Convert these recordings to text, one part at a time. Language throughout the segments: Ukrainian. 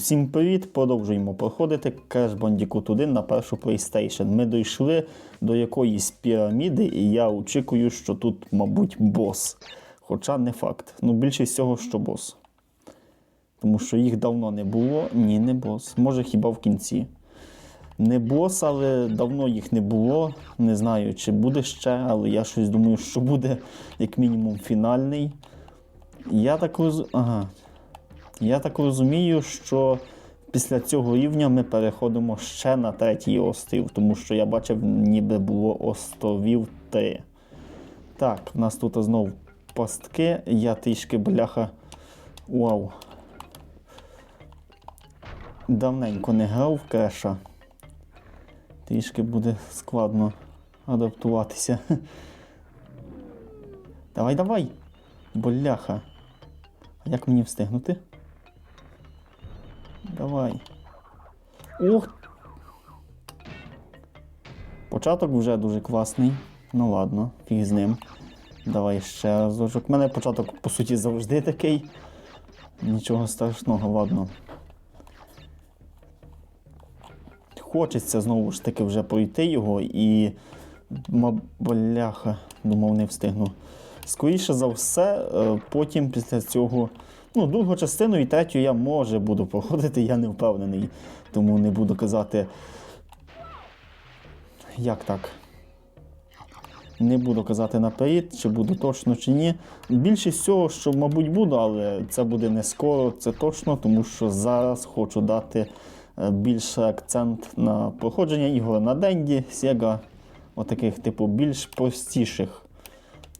Всім привіт! Продовжуємо проходити Crash Bandicoot 1 на першу PlayStation. Ми дійшли до якоїсь піраміди, і я очікую, що тут, мабуть, бос. Хоча не факт. Ну, більше всього, що бос. Тому що їх давно не було. Ні, не бос. Може хіба в кінці. Не бос, але давно їх не було. Не знаю, чи буде ще, але я щось думаю, що буде як мінімум фінальний. Я так роз... Ага. Я так розумію, що після цього рівня ми переходимо ще на третій острів, тому що я бачив, ніби було островів три. Так, в нас тут знову пастки, я трішки бляха. Вау. Давненько не грав в креша. Трішки буде складно адаптуватися. Давай, давай! Бляха. А як мені встигнути? Давай. Ух! Початок вже дуже класний. Ну ладно, фіг з ним. Давай ще разочок. У мене початок, по суті, завжди такий. Нічого страшного, ладно. Хочеться знову ж таки вже пройти його і. Бляха, думав, не встигну. Скоріше за все, е, потім після цього. Ну, другу частину і третю я може буду проходити, я не впевнений. Тому не буду казати. Як так? Не буду казати наперед, чи буду точно, чи ні. Більшість всього, що, мабуть, буду, але це буде не скоро, це точно, тому що зараз хочу дати е, більше акцент на проходження ігор на Денді, Sega, отаких, типу, більш простіших.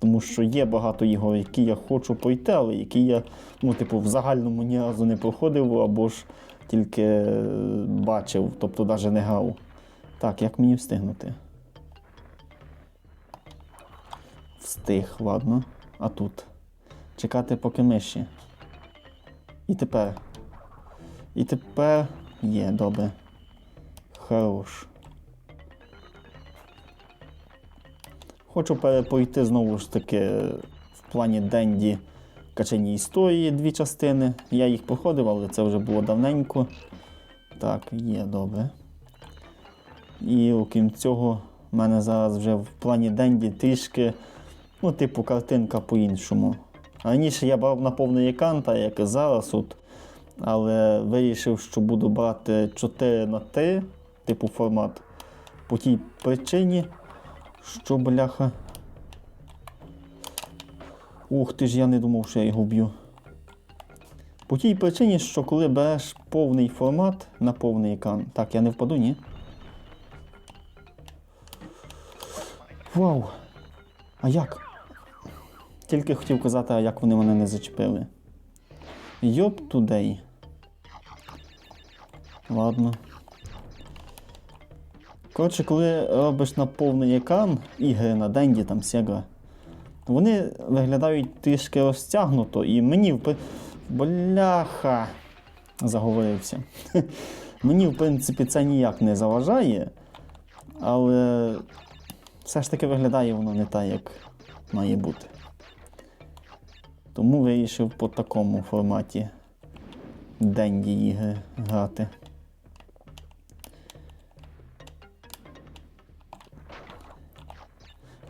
Тому що є багато ігор, які я хочу пройти, але які я, ну, типу, в загальному ні разу не проходив, або ж тільки е, бачив, тобто навіть не грав. Так, як мені встигнути? Встиг, ладно. А тут. Чекати поки миші. І тепер. І тепер є, добре. Хорош. Хочу перепройти знову ж таки в плані Денді качені історії дві частини. Я їх проходив, але це вже було давненько. Так, є добре. І окрім цього, в мене зараз вже в плані Денді трішки, ну, типу, картинка по-іншому. Раніше я брав на повний екран, так як і зараз, от, але вирішив, що буду брати 4 на 3 типу формат. По тій причині, що бляха. Ух ти ж, я не думав, що я його б'ю. По тій причині, що коли береш повний формат на повний екран. Так, я не впаду, ні? Вау! А як? Тільки хотів казати, як вони мене не зачепили. Йоп тудей. Ладно. Коротше, коли робиш на екран ігри на Денді, там Sega, вони виглядають трішки розтягнуто, і мені в бляха заговорився. мені, в принципі, це ніяк не заважає, але все ж таки виглядає воно не так, як має бути. Тому вирішив по такому форматі Денді ігри грати.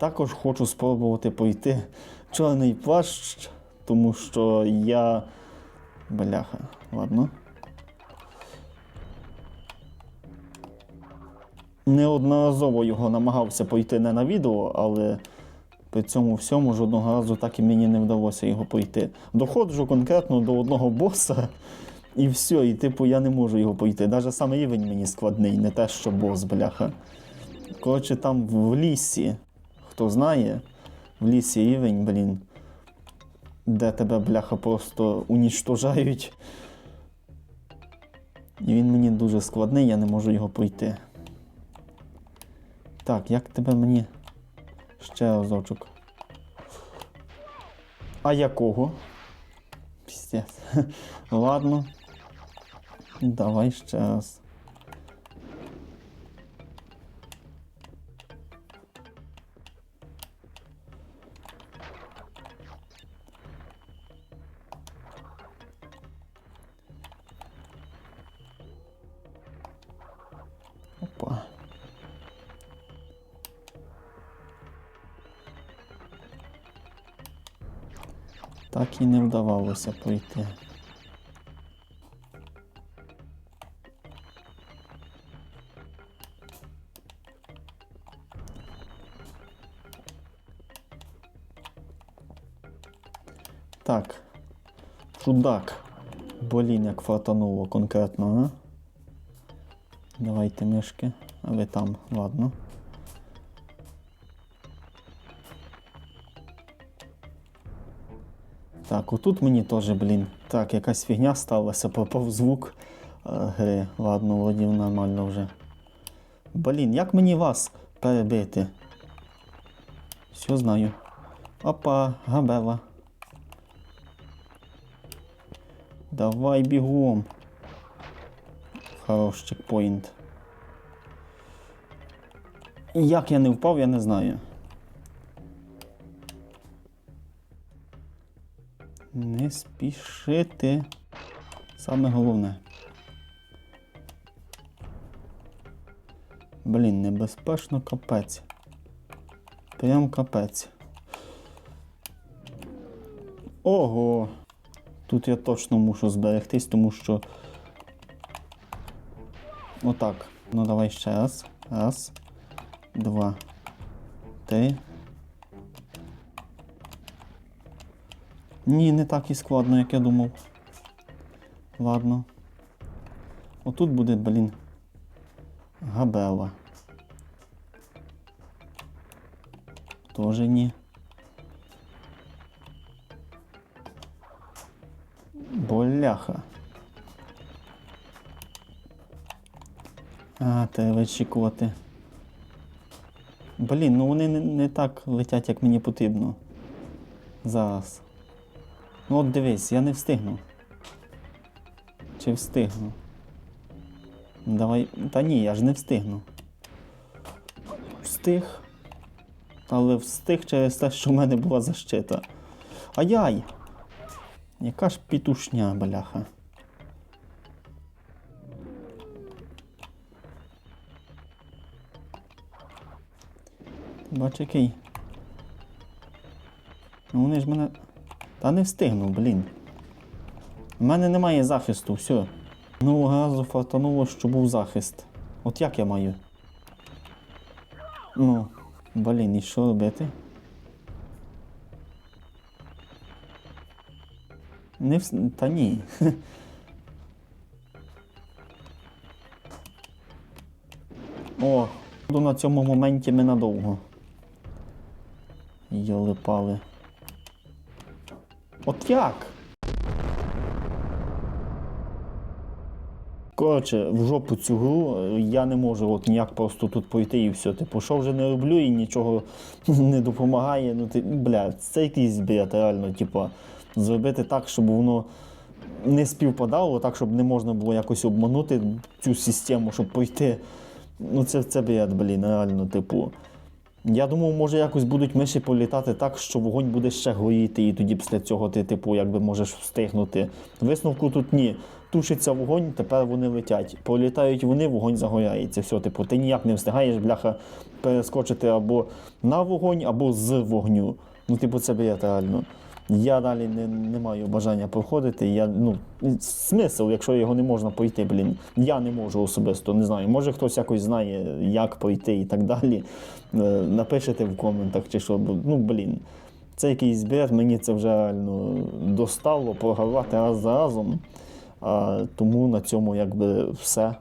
Також хочу спробувати пройти чорний плащ, тому що я. Бляха, ладно. Неодноразово його намагався пройти не на відео, але при цьому всьому жодного разу так і мені не вдалося його пройти. Доходжу конкретно до одного боса, і все, і типу я не можу його пройти. Навіть саме рівень мені складний, не те, що бос, бляха. Коротше, там в лісі, хто знає, в лісі рівень, блін, де тебе, бляха, просто унічтожають. І він мені дуже складний, я не можу його пройти. Так, як тебе мені ще разочок? А якого? Пістець. Ладно. Давай ще раз. Так і не вдавалося пройти. Так. Чудак. Блін, як фатануло конкретно, а? Давайте мишки. А ви там, ладно. Так, отут мені теж, блін. Так, якась фігня сталася, пропав звук е, гри. Ладно, владів нормально вже. Блін, як мені вас перебити? Все знаю. Опа, габела. Давай бігом. Хорош чекпоінт. Як я не впав, я не знаю. Не спішити. Саме головне. Блін, небезпечно капець. Прям капець. Ого! Тут я точно мушу зберегтись, тому що. Отак. Ну давай ще раз. Раз. Два. Три. Ні, не так і складно, як я думав. Ладно. Отут буде, блін. Габела. Тоже ні. Боляха. А, треба вичікувати. Блін, ну вони не, не так летять, як мені потрібно. Зараз. Ну от дивись, я не встигну. Чи встигну? Давай. Та ні, я ж не встигну. Встиг. Але встиг через те, що в мене була защита. Ай-яй! Яка ж пітушня, бляха. Бач який. Ну вони ж мене. Та не встигну, блін. У мене немає захисту, все. Ну, газу фартануло, що був захист. От як я маю? Ну, блін, і що робити? Не вс... Та ні. О, буду на цьому моменті ми надовго. Йоли пали. От як? Коротше, в жопу цю гру я не можу от ніяк просто тут пройти і все. Типу, що вже не роблю і нічого не допомагає. Ну ти, бля, це якийсь бред, реально, типу, зробити так, щоб воно не співпадало, так, щоб не можна було якось обманути цю систему, щоб пройти. Ну це, це бред, блін, реально, типу. Я думав, може якось будуть миші політати так, що вогонь буде ще горіти, і тоді після цього ти, типу, якби можеш встигнути. Висновку тут ні. Тушиться вогонь, тепер вони летять. Політають вони, вогонь загоряється. Все, типу, ти ніяк не встигаєш, бляха, перескочити або на вогонь, або з вогню. Ну, типу, це бред реально. Я далі не, не маю бажання проходити. Я, ну, смисл, якщо його не можна пройти, блін. Я не можу особисто, не знаю. Може хтось якось знає, як пройти і так далі. Е, Напишете в коментах чи що. Ну, блін. Це якийсь бред, мені це вже реально достало програвати раз за разом. А, тому на цьому якби все.